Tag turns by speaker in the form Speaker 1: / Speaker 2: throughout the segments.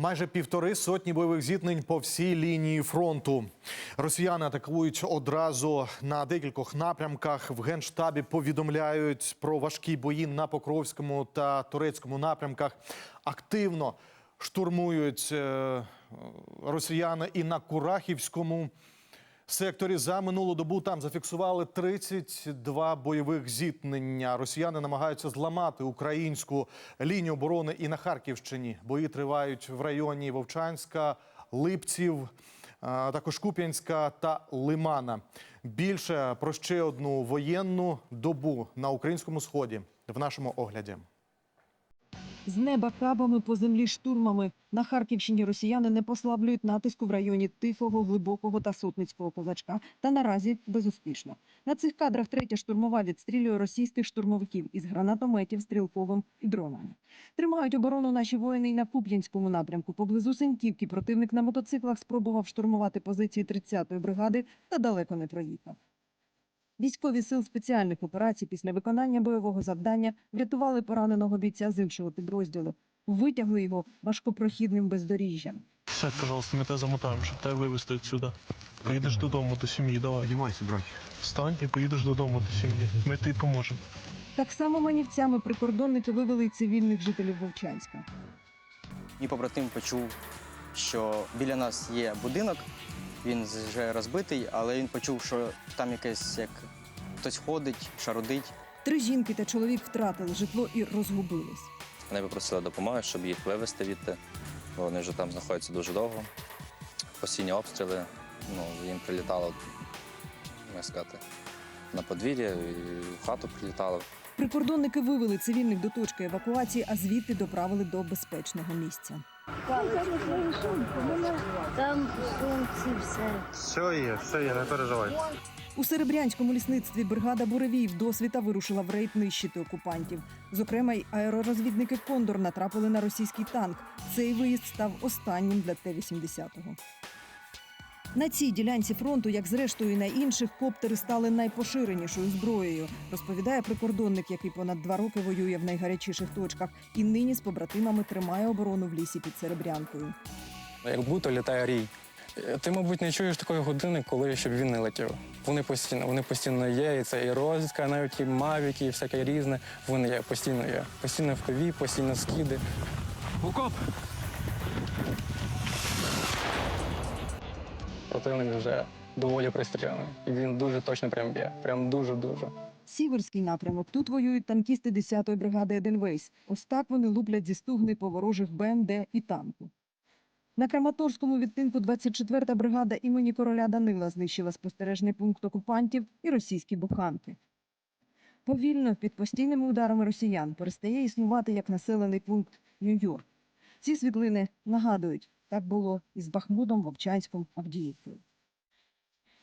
Speaker 1: Майже півтори сотні бойових зіткнень по всій лінії фронту. Росіяни атакують одразу на декількох напрямках. В генштабі повідомляють про важкі бої на Покровському та Турецькому напрямках. Активно штурмують е, росіяни і на Курахівському секторі. За минулу добу там зафіксували 32 бойових зіткнення. Росіяни намагаються зламати українську лінію оборони і на Харківщині. Бої тривають в районі Вовчанська, Липців, також Куп'янська та Лимана. Більше про ще одну воєнну добу на українському сході в нашому огляді.
Speaker 2: З неба кабами по землі штурмами. На Харківщині росіяни не послаблюють натиску в районі Тихого, Глибокого та Сотницького козачка. Та наразі безуспішно. На цих кадрах третя штурмова відстрілює російських штурмовиків із гранатометів, стрілковим і дронами. Тримають оборону наші воїни й на Куп'янському напрямку. Поблизу Синьківки противник на мотоциклах спробував штурмувати позиції 30-ї бригади та далеко не проїхав. Військові сил спеціальних операцій після виконання бойового завдання врятували пораненого бійця з іншого підрозділу. Витягли його важкопрохідним бездоріжжям.
Speaker 3: Сядь, пожалуйста, ми тебе замотаємо, щоб тебе вивезти відсюди. Поїдеш додому до сім'ї, давай.
Speaker 4: Піднімайся, брат.
Speaker 3: Встань і поїдеш додому до сім'ї. Ми тобі поможемо.
Speaker 2: Так само манівцями прикордонники вивели й цивільних жителів Вовчанська.
Speaker 5: Мій побратим почув, що біля нас є будинок, він вже розбитий, але він почув, що там якесь як хтось ходить, шарудить.
Speaker 2: Три жінки та чоловік втратили житло і розгубились.
Speaker 6: Вони попросили допомоги, щоб їх вивезти відти. бо Вони вже там знаходяться дуже довго. Постійні обстріли. Ну, їм прилітало, як сказати, на подвір'я, і в хату прилітало.
Speaker 2: Прикордонники вивели цивільних до точки евакуації, а звідти доправили до безпечного місця.
Speaker 7: Там сонці все.
Speaker 4: Все є, все є, не переживай.
Speaker 2: У Серебрянському лісництві бригада буревіїв досвіта вирушила в рейд нищити окупантів. Зокрема, й аеророзвідники Кондор натрапили на російський танк. Цей виїзд став останнім для Т-80. На цій ділянці фронту, як зрештою і на інших, коптери стали найпоширенішою зброєю, розповідає прикордонник, який понад два роки воює в найгарячіших точках, і нині з побратимами тримає оборону в лісі під Серебрянкою.
Speaker 8: як будто літає рій. Е, Ти, мабуть, не чуєш такої години, коли щоб він не летів. Вони постійно, вони постійно є, і це і розвідка, навіть і мавіки, і всяке різне. Вони є, постійно є. Постійно в ПВ, постійно скиди. Окоп! Противник вже доволі пристріляний. І він дуже точно прям б'є. Прям дуже-дуже.
Speaker 2: Сіверський напрямок. Тут воюють танкісти 10-ї бригади Едельвейс. Ось так вони луплять зі стугни по ворожих БМД і танку. На Краматорському відтинку 24-та бригада імені короля Данила знищила спостережний пункт окупантів і російські буханки. Повільно, під постійними ударами росіян, перестає існувати як населений пункт Нью-Йорк. Ці світлини нагадують, так було і з Бахмутом, Вовчанськом, Авдіївкою.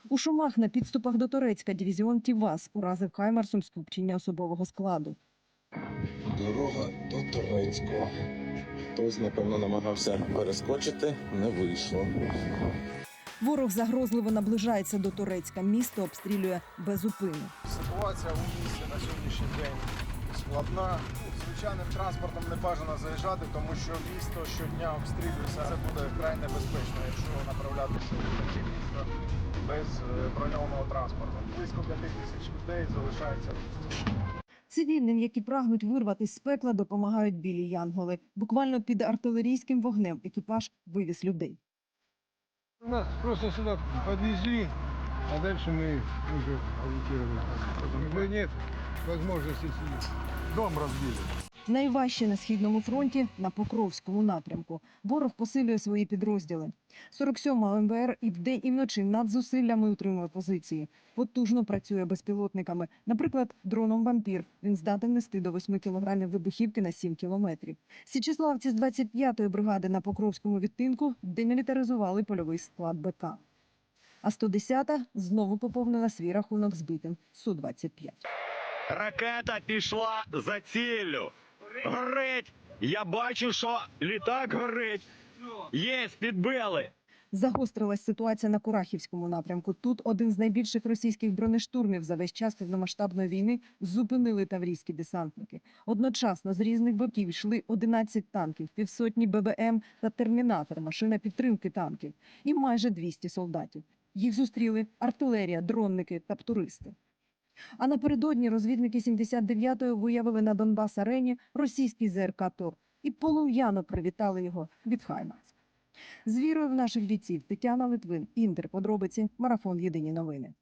Speaker 2: У Шумах на підступах до Торецька дивізіон Тівас уразив Хаймарсом скупчення особового складу.
Speaker 9: Дорога до Торецького. Хтось, напевно, намагався перескочити, не вийшло.
Speaker 2: Ворог загрозливо наближається до Торецька. Місто обстрілює без упину.
Speaker 10: Ситуація у місті на сьогоднішній день складна. Звичайним транспортом не бажано заїжджати, тому що місто щодня обстрілюється. Це буде вкрай небезпечно, якщо направлятися в таке місто без е, броньованого транспорту. Близько 5 тисяч людей залишається.
Speaker 2: Цивільним, які прагнуть вирватися з пекла, допомагають білі янголи. Буквально під артилерійським вогнем екіпаж вивіз людей.
Speaker 11: Нас просто сюда подвезли, а дальше мы уже агитировали. Уже нет возможности сидеть.
Speaker 10: Дом розбили.
Speaker 2: Найважче на східному фронті на Покровському напрямку. Ворог посилює свої підрозділи. 47-ма МБР і вдень, і вночі над зусиллями утримує позиції. Потужно працює безпілотниками. Наприклад, дроном вампір. Він здатен нести до 8 кілограмів вибухівки на 7 кілометрів. Січеславці з 25-ї бригади на Покровському відтинку демілітаризували польовий склад БК. А 110-та знову поповнила свій рахунок збитим Су-25.
Speaker 12: Ракета пішла за ціллю. Горить! Я бачу, що літак горить. Є, підбили.
Speaker 2: Загострилась ситуація на Курахівському напрямку. Тут один з найбільших російських бронештурмів за весь час повномасштабної війни зупинили таврійські десантники. Одночасно з різних боків йшли 11 танків, півсотні ББМ та термінатор, машина підтримки танків і майже 200 солдатів. Їх зустріли артилерія, дронники та туристи. А напередодні розвідники 79-ї виявили на Донбас-арені російський ЗРК ТОР і полум'яно привітали його від Хаймарс. З вірою в наших бійців Тетяна Литвин, Інтер, подробиці, марафон Єдині новини.